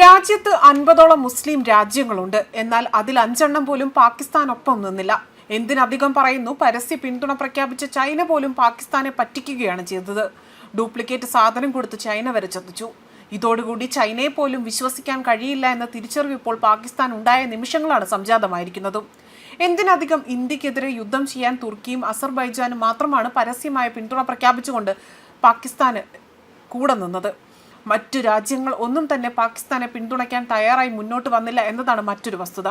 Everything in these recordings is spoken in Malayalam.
രാജ്യത്ത് അൻപതോളം മുസ്ലിം രാജ്യങ്ങളുണ്ട്. എന്നാൽ അതിൽ അഞ്ചെണ്ണം പോലും പാകിസ്ഥാനൊപ്പം നിന്നില്ല. എന്തിനധികം പറയുന്നു പരസ്യ പിന്തുണ പ്രഖ്യാപിച്ച ചൈന പോലും പാകിസ്ഥാനെ പറ്റിക്കുകയാണ് ചെയ്തത്. ഡ്യൂപ്ലിക്കേറ്റ് സാധനം കൊടുത്ത് ചൈന വരെ ചതിച്ചു. ഇതോടുകൂടി ചൈനയെ പോലും വിശ്വസിക്കാൻ കഴിയില്ല എന്ന തിരിച്ചറിവ് ഇപ്പോൾ പാകിസ്ഥാൻ ഉണ്ടായ നിമിഷങ്ങളാണ് സംജാതമായിരിക്കുന്നതും. എന്തിനധികം ഇന്ത്യക്കെതിരെ യുദ്ധം ചെയ്യാൻ തുർക്കിയും അസർബൈജാനും മാത്രമാണ് പരസ്യമായ പിന്തുണ പ്രഖ്യാപിച്ചുകൊണ്ട് പാകിസ്ഥാന് കൂടെ നിന്നത്. മറ്റു രാജ്യങ്ങൾ ഒന്നും തന്നെ പാകിസ്ഥാനെ പിന്തുണയ്ക്കാൻ തയ്യാറായി മുന്നോട്ട് വന്നില്ല എന്നതാണ് മറ്റൊരു വസ്തുത.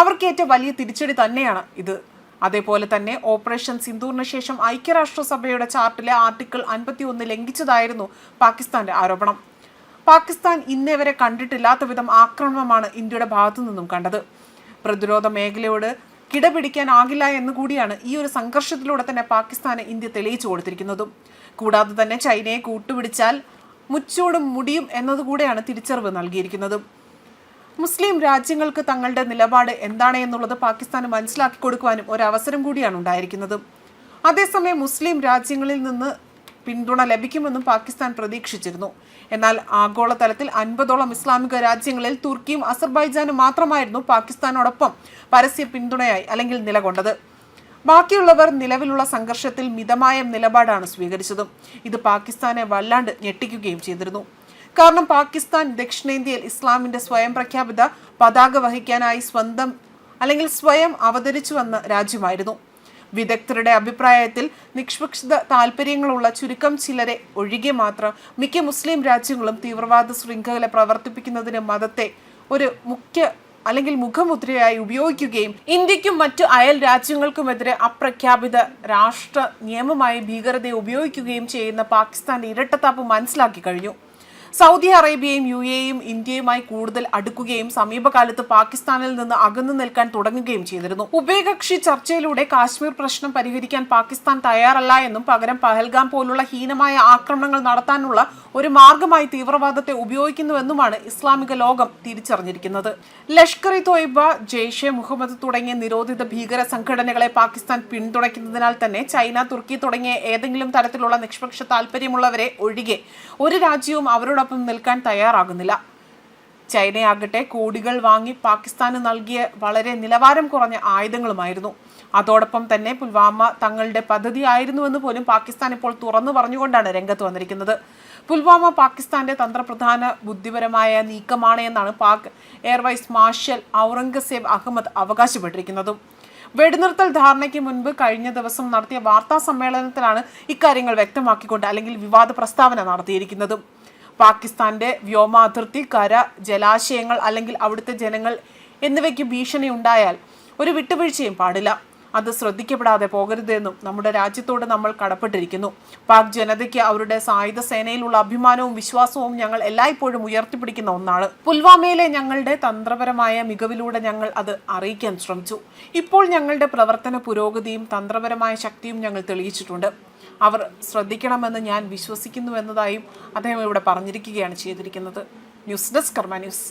അവർക്കേറ്റ വലിയ തിരിച്ചടി തന്നെയാണ് ഇത്. അതേപോലെ തന്നെ ഓപ്പറേഷൻ സിന്ദൂറിന് ശേഷം ഐക്യരാഷ്ട്രസഭയുടെ ചാർട്ടിലെ ആർട്ടിക്കിൾ അൻപത്തി ഒന്ന് ലംഘിച്ചതായിരുന്നു പാകിസ്ഥാന്റെ ആരോപണം. പാകിസ്ഥാൻ ഇന്നേ വരെ കണ്ടിട്ടില്ലാത്ത വിധം ആക്രമണമാണ് ഇന്ത്യയുടെ ഭാഗത്തു നിന്നും കണ്ടത്. പ്രതിരോധ മേഖലയോട് കിടപിടിക്കാനാകില്ല എന്ന് കൂടിയാണ് ഈ ഒരു സംഘർഷത്തിലൂടെ തന്നെ പാകിസ്ഥാന് ഇന്ത്യ തെളിയിച്ചു കൊടുത്തിരിക്കുന്നതും. കൂടാതെ തന്നെ ചൈനയെ കൂട്ടുപിടിച്ചാൽ മുച്ചോടും മുടിയും എന്നതുകൂടെയാണ് തിരിച്ചറിവ് നൽകിയിരിക്കുന്നത്. മുസ്ലിം രാജ്യങ്ങൾക്ക് തങ്ങളുടെ നിലപാട് എന്താണ് എന്നുള്ളത് പാകിസ്ഥാന് മനസ്സിലാക്കി കൊടുക്കുവാനും ഒരവസരം കൂടിയാണ് ഉണ്ടായിരിക്കുന്നത്. അതേസമയം മുസ്ലിം രാജ്യങ്ങളിൽ നിന്ന് പിന്തുണ ലഭിക്കുമെന്നും പാകിസ്ഥാൻ പ്രതീക്ഷിച്ചിരുന്നു. എന്നാൽ ആഗോളതലത്തിൽ അൻപതോളം ഇസ്ലാമിക രാജ്യങ്ങളിൽ തുർക്കിയും അസർബൈജാനും മാത്രമായിരുന്നു പാകിസ്ഥാനോടൊപ്പം പരസ്യ പിന്തുണയായി അല്ലെങ്കിൽ നിലകൊണ്ടത്. ബാക്കിയുള്ളവർ നിലവിലുള്ള സംഘർഷത്തിൽ മിതമായ നിലപാടാണ് സ്വീകരിച്ചതും. ഇത് പാകിസ്ഥാനെ വല്ലാണ്ട് ഞെട്ടിക്കുകയും ചെയ്തിരുന്നു. കാരണം പാകിസ്ഥാൻ ദക്ഷിണേന്ത്യയിൽ ഇസ്ലാമിന്റെ സ്വയം പ്രഖ്യാപിത പതാക വഹിക്കാനായി സ്വന്തം അല്ലെങ്കിൽ സ്വയം അവതരിച്ചു വന്ന രാജ്യമായിരുന്നു. വിദഗ്ധരുടെ അഭിപ്രായത്തിൽ നിഷ്പക്ഷിത താല്പര്യങ്ങളുള്ള ചുരുക്കം ചിലരെ ഒഴികെ മാത്രം മിക്ക മുസ്ലിം രാജ്യങ്ങളും തീവ്രവാദ ശൃംഖല പ്രവർത്തിപ്പിക്കുന്നതിന് മതത്തെ ഒരു മുഖ്യ അല്ലെങ്കിൽ മുഖമുദ്രയായി ഉപയോഗിക്കുകയും ഇന്ത്യക്കും മറ്റു അയൽ രാജ്യങ്ങൾക്കുമെതിരെ അപ്രഖ്യാപിത രാഷ്ട്ര നിയമമായി ഭീകരതയെ ഉപയോഗിക്കുകയും ചെയ്യുന്ന പാകിസ്ഥാന്റെ ഇരട്ടത്താപ്പ് മനസ്സിലാക്കി കഴിഞ്ഞു. സൗദി അറേബ്യയും യു എയും ഇന്ത്യയുമായി കൂടുതൽ അടുക്കുകയും സമീപകാലത്ത് പാകിസ്ഥാനിൽ നിന്ന് അകന്നു നിൽക്കാൻ തുടങ്ങുകയും ചെയ്തിരുന്നു. ഉഭയകക്ഷി ചർച്ചയിലൂടെ കാശ്മീർ പ്രശ്നം പരിഹരിക്കാൻ പാകിസ്ഥാൻ തയ്യാറല്ല എന്നും പകരം പഹൽഗാം പോലുള്ള ഹീനമായ ആക്രമണങ്ങൾ നടത്താനുള്ള ഒരു മാർഗമായി തീവ്രവാദത്തെ ഉപയോഗിക്കുന്നുവെന്നുമാണ് ഇസ്ലാമിക ലോകം തിരിച്ചറിഞ്ഞിരിക്കുന്നത്. ലഷ്കർ ഇ തോയ്ബ ജെയ്ഷെ മുഹമ്മദ് തുടങ്ങിയ നിരോധിത ഭീകര സംഘടനകളെ പാകിസ്ഥാൻ പിന്തുണയ്ക്കുന്നതിനാൽ തന്നെ ചൈന തുർക്കി തുടങ്ങിയ ഏതെങ്കിലും തരത്തിലുള്ള നിഷ്പക്ഷ താല്പര്യമുള്ളവരെ ഒഴികെ ഒരു രാജ്യവും അവരോടൊപ്പം നിൽക്കാൻ തയ്യാറാകുന്നില്ല. ചൈനയാകട്ടെ കോടികൾ വാങ്ങി പാകിസ്ഥാന് നൽകിയ വളരെ നിലവാരം കുറഞ്ഞ ആയുധങ്ങളുമായിരുന്നു. അതോടൊപ്പം തന്നെ പുൽവാമ തങ്ങളുടെ പദ്ധതി ആയിരുന്നുവെന്ന് പോലും പാകിസ്ഥാൻ ഇപ്പോൾ തുറന്നു പറഞ്ഞുകൊണ്ടാണ് രംഗത്ത് വന്നിരിക്കുന്നത്. പുൽവാമ പാകിസ്ഥാന്റെ തന്ത്രപ്രധാന ബുദ്ധിപരമായ നീക്കമാണ് എന്നാണ് Pak air vice marshal Aurangzeb Ahmed അവകാശപ്പെട്ടിരിക്കുന്നതും. വെടിനിർത്തൽ ധാരണയ്ക്ക് മുൻപ് കഴിഞ്ഞ ദിവസം നടത്തിയ വാർത്താ സമ്മേളനത്തിലാണ് ഇക്കാര്യങ്ങൾ വ്യക്തമാക്കിക്കൊണ്ട് അല്ലെങ്കിൽ വിവാദ പ്രസ്താവന നടത്തിയിരിക്കുന്നതും. പാകിസ്ഥാന്റെ വ്യോമാതിർത്തി കര ജലാശയങ്ങൾ അല്ലെങ്കിൽ അവിടുത്തെ ജനങ്ങൾ എന്നിവയ്ക്ക് ഭീഷണി ഉണ്ടായാൽ ഒരു വിട്ടുവീഴ്ചയും പാടില്ല. അത് ശ്രദ്ധിക്കപ്പെടാതെ പോകരുതെന്നും നമ്മുടെ രാജ്യത്തോട് നമ്മൾ കടപ്പെട്ടിരിക്കുന്നു. പാക് ജനതയ്ക്ക് അവരുടെ സായുധ സേനയിലുള്ള അഭിമാനവും വിശ്വാസവും ഞങ്ങൾ എല്ലായ്പ്പോഴും ഉയർത്തിപ്പിടിക്കുന്ന ഒന്നാണ്. പുൽവാമയിലെ ഞങ്ങളുടെ തന്ത്രപരമായ മികവിലൂടെ ഞങ്ങൾ അത് അറിയിക്കാൻ ശ്രമിച്ചു. ഇപ്പോൾ ഞങ്ങളുടെ പ്രവർത്തന പുരോഗതിയും തന്ത്രപരമായ ശക്തിയും ഞങ്ങൾ തെളിയിച്ചിട്ടുണ്ട്. അവർ ശ്രദ്ധിക്കണമെന്ന് ഞാൻ വിശ്വസിക്കുന്നു എന്നതായും അദ്ദേഹം ഇവിടെ പറഞ്ഞിരിക്കുകയാണ് ചെയ്തിരിക്കുന്നത്. News desk Karma news.